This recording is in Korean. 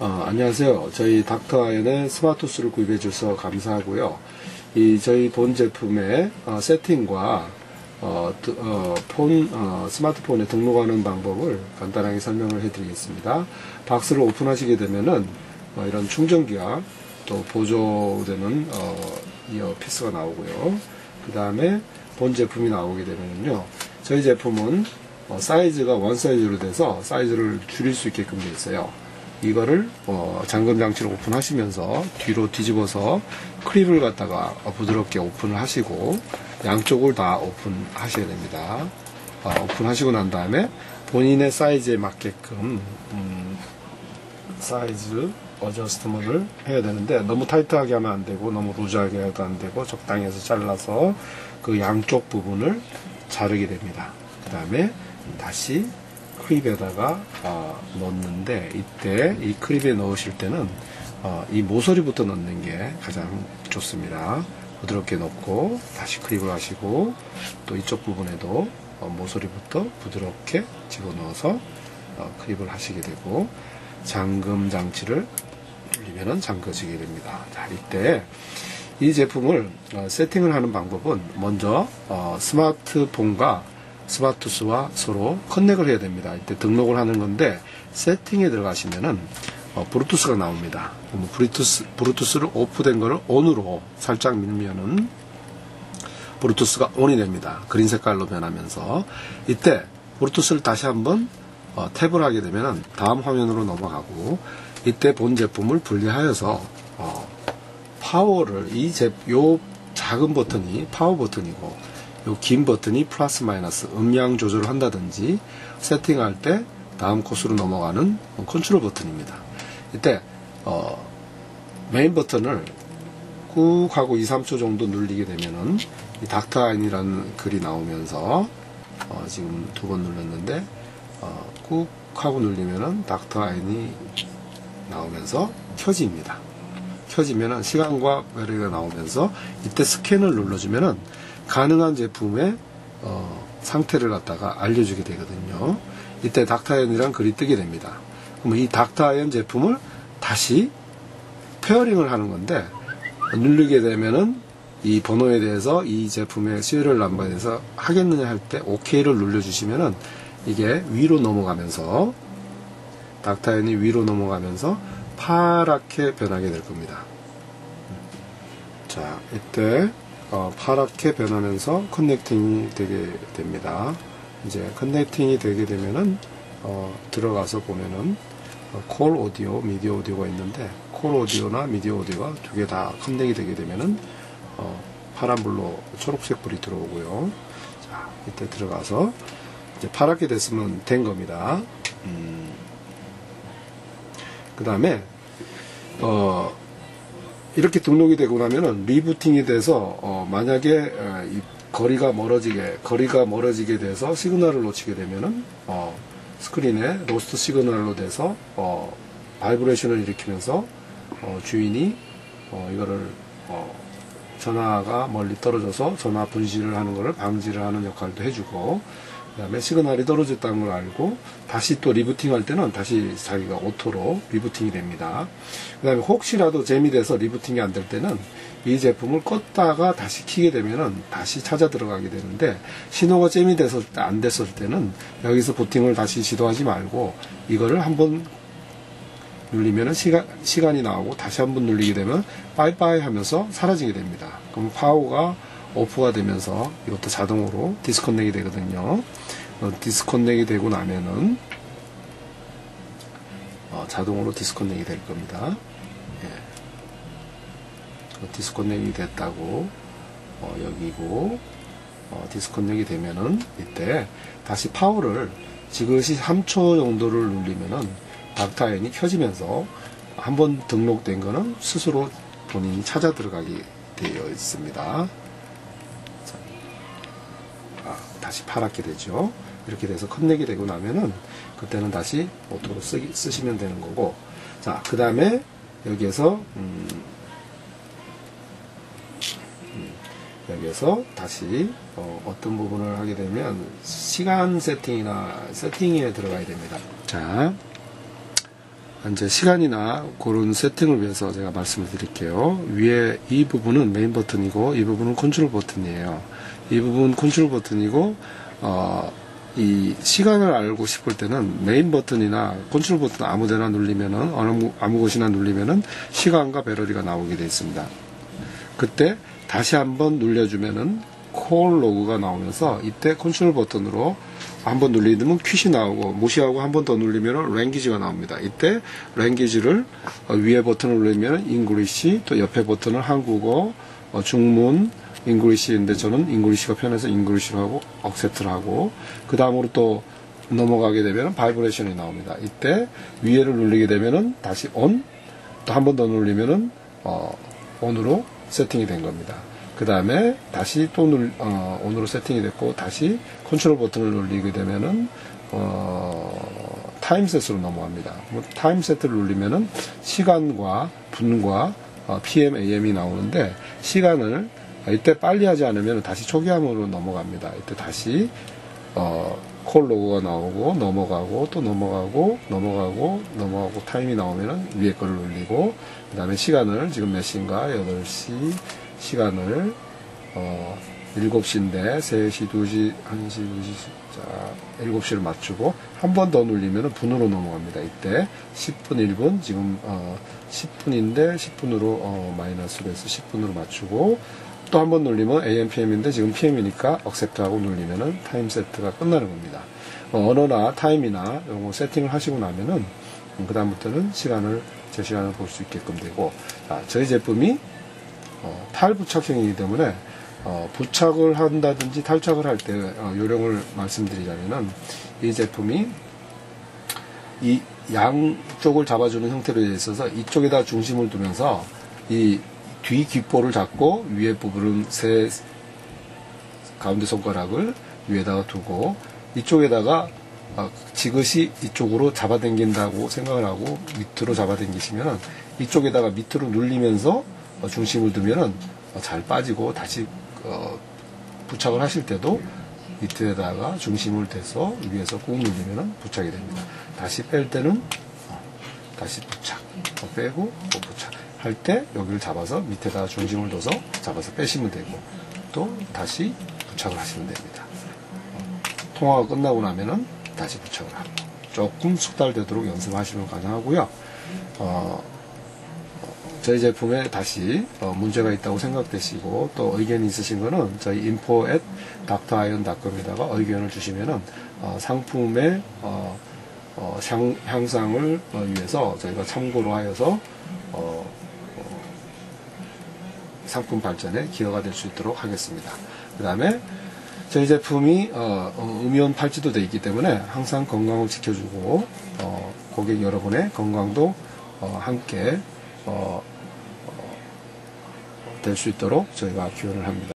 어, 안녕하세요. 저희 닥터아연의 스마트스를 구입해 주셔서 감사하고요. 이 저희 본 제품의 어, 세팅과 어, 드- 어, 폰, 어, 스마트폰에 등록하는 방법을 간단하게 설명을 해드리겠습니다. 박스를 오픈하시게 되면은 어, 이런 충전기와 또 보조되는 어, 이어피스가 나오고요. 그 다음에 본 제품이 나오게 되면요. 저희 제품은 어, 사이즈가 원 사이즈로 돼서 사이즈를 줄일 수 있게끔 되어 있어요. 이거를 어, 잠금 장치를 오픈하시면서 뒤로 뒤집어서 크립을 갖다가 어, 부드럽게 오픈을 하시고 양쪽을 다 오픈하셔야 됩니다. 어, 오픈하시고 난 다음에 본인의 사이즈에 맞게끔 음, 사이즈 어저스트먼을 해야 되는데 너무 타이트하게 하면 안 되고 너무 루즈하게 해도 안 되고 적당히 해서 잘라서 그 양쪽 부분을 자르게 됩니다. 그 다음에 다시 크립에다가 어, 넣는데 이때 이 크립에 넣으실 때는 어, 이 모서리부터 넣는 게 가장 좋습니다. 부드럽게 넣고 다시 크립을 하시고 또 이쪽 부분에도 어, 모서리부터 부드럽게 집어넣어서 어, 크립을 하시게 되고 잠금 장치를 눌리면은 잠궈지게 됩니다. 자, 이때 이 제품을 어, 세팅을 하는 방법은 먼저 어, 스마트폰과 스마트스와 서로 커넥을 해야 됩니다. 이때 등록을 하는 건데 세팅에 들어가시면은 어, 브루투스가 나옵니다. 브루투스, 브루투스를 오프된 거를 ON으로 살짝 밀면은 브루투스가 ON이 됩니다. 그린 색깔로 변하면서 이때 브루투스를 다시 한번 어, 탭을 하게 되면은 다음 화면으로 넘어가고 이때 본 제품을 분리하여서 어, 파워를 이 제, 요 작은 버튼이 파워 버튼이고 요긴 버튼이 플러스 마이너스 음량 조절을 한다든지 세팅할 때 다음 코스로 넘어가는 컨트롤 버튼입니다. 이때 어, 메인 버튼을 꾹 하고 2, 3초 정도 눌리게 되면은 이 닥터 아인이라는 글이 나오면서 어, 지금 두 번 눌렀는데 어, 꾹 하고 눌리면은 닥터 아인이 나오면서 켜집니다. 켜지면은 시간과 배터리가 나오면서 이때 스캔을 눌러주면은 가능한 제품의 어, 상태를 갖다가 알려주게 되거든요. 이때 닥터아연이란 글이 뜨게 됩니다. 그러면 이 닥터아연 제품을 다시 페어링을 하는 건데 누르게 되면은 이 번호에 대해서 이 제품의 시리얼 넘버에 대해서 하겠느냐 할 때 OK를 눌러주시면은 이게 위로 넘어가면서 닥터아연이 위로 넘어가면서 파랗게 변하게 될 겁니다. 자, 이때 어, 파랗게 변하면서 커넥팅이 되게 됩니다. 이제 커넥팅이 되게 되면은 어, 들어가서 보면은 어, 콜 오디오, 미디어 오디오가 있는데 콜 오디오나 미디어 오디오가 두 개다 커넥이 되게 되면은 어, 파란불로 초록색 불이 들어오고요. 자, 이때 들어가서 이제 파랗게 됐으면 된 겁니다. 음, 그 다음에 어, 이렇게 등록이 되고 나면은 리부팅이 돼서 어, 만약에 어, 이 거리가 멀어지게 거리가 멀어지게 돼서 시그널을 놓치게 되면은 어, 스크린에 로스트 시그널로 돼서 어, 바이브레이션을 일으키면서 어, 주인이 어, 이거를 어, 전화가 멀리 떨어져서 전화 분실을 하는 것을 방지를 하는 역할도 해주고 그 다음에 시그널이 떨어졌다는 걸 알고 다시 또 리부팅 할 때는 다시 자기가 오토로 리부팅이 됩니다. 그 다음에 혹시라도 재미돼서 리부팅이 안 될 때는 이 제품을 껐다가 다시 키게 되면은 다시 찾아 들어가게 되는데 신호가 잼이 돼서 안 됐을 때는 여기서 부팅을 다시 시도하지 말고 이거를 한번 눌리면은 시간, 시간이 나오고 다시 한번 눌리게 되면 빠이빠이 하면서 사라지게 됩니다. 그럼 파워가 오프가 되면서 이것도 자동으로 디스커넥이 되거든요. 어, 디스커넥이 되고 나면은 어, 자동으로 디스커넥이 될 겁니다. 예. 어, 디스커넥이 됐다고 어, 여기고 어, 디스커넥이 되면은 이때 다시 파워를 지그시 3초 정도를 눌리면은 닥터아연이 켜지면서 한 번 등록된 거는 스스로 본인이 찾아 들어가게 되어 있습니다. 자, 아, 다시 파랗게 되죠. 이렇게 돼서 컨넥이 되고 나면은 그때는 다시 오토로 쓰기, 쓰시면 되는 거고 자 그 다음에 여기에서 음, 음, 여기에서 다시 어, 떤 부분을 하게 되면 시간 세팅이나 세팅에 들어가야 됩니다. 자 이제 시간이나 그런 세팅을 위해서 제가 말씀을 드릴게요. 위에 이 부분은 메인 버튼이고 이 부분은 컨트롤 버튼이에요. 이 부분 컨트롤 버튼이고 어, 이 시간을 알고 싶을 때는 메인 버튼이나 컨트롤 버튼 아무데나 누르면은 어느 아무 곳이나 누르면은 시간과 배러리가 나오게 되어 있습니다. 그때 다시 한번 눌려주면은 콜 로그가 나오면서 이때 컨트롤 버튼으로 한 번 눌리면 퀴시 나오고 무시하고 한 번더 누르면 랭귀지가 나옵니다. 이때 랭귀지를 어, 위에 버튼을 누르면 잉글리시 또 옆에 버튼을 한국어 어, 중문 잉글리시인데 저는 잉글리시가 편해서 잉글리시로 하고 억셉트를 하고 그 다음으로 또 넘어가게 되면 바이브레이션이 나옵니다. 이때 위에를 누르게 되면은 다시 온또한 번더 누르면은 어, 온으로 세팅이 된 겁니다. 그 다음에 다시 또 눌, 어, 온으로 세팅이 됐고 다시 컨트롤 버튼을 누르게 되면은 어, 타임셋으로 넘어갑니다. 뭐 타임셋을 누르면은 시간과 분과 어, PM, AM이 나오는데 시간을 이때 빨리 하지 않으면 다시 초기화으로 넘어갑니다. 이때 다시 어, 콜 로고가 나오고 넘어가고 또 넘어가고 넘어가고 넘어가고 타임이 나오면은 위에 거를 눌리고 그 다음에 시간을 지금 몇 시인가 8시 시간을 어 7시인데 3시, 2시, 1시, 2시 자 7시를 맞추고 한 번 더 눌리면 분으로 넘어갑니다. 이때 10분, 1분 지금 어 10분인데 10분으로 어 마이너스로 해서 10분으로 맞추고 또 한 번 눌리면 AM, PM인데 지금 PM이니까 억셉트하고 눌리면은 타임 세트가 끝나는 겁니다. 어, 언어나 타임이나 요거 세팅을 하시고 나면은 음, 그 다음부터는 시간을 제 시간을 볼 수 있게끔 되고 자, 저희 제품이 어, 탈부착형이기 때문에 어, 부착을 한다든지 탈착을 할때 어, 요령을 말씀드리자면은 이 제품이 이 양쪽을 잡아주는 형태로 되어 있어서 이쪽에다 중심을 두면서 이 뒤 귓볼을 잡고 위에 부분은 세 가운데 손가락을 위에다가 두고 이쪽에다가 어, 지그시 이쪽으로 잡아당긴다고 생각을 하고 밑으로 잡아당기시면 이쪽에다가 밑으로 눌리면서 어, 중심을 두면은 어, 잘 빠지고 다시 어, 부착을 하실 때도 밑에다가 중심을 대서 위에서 꾹 누르면 부착이 됩니다. 다시 뺄 때는 어, 다시 부착 어, 빼고 또 부착 할 때 여기를 잡아서 밑에다가 중심을 둬서 잡아서 빼시면 되고 또 다시 부착을 하시면 됩니다. 어, 통화가 끝나고 나면은 다시 부착을 하고 조금 숙달되도록 연습하시면 가능하고요. 어, 저희 제품에 다시 어, 문제가 있다고 생각되시고 또 의견이 있으신 거는 저희 info at drion.com에다가 의견을 주시면은 어, 상품의 어, 어, 향, 향상을 어, 위해서 저희가 참고로 하여서 어, 어, 상품 발전에 기여가 될 수 있도록 하겠습니다. 그 다음에 저희 제품이 어, 어, 음이온 팔찌도 되어 있기 때문에 항상 건강을 지켜주고 어, 고객 여러분의 건강도 어, 함께 어, 될 수 있도록 저희가 기원을 합니다.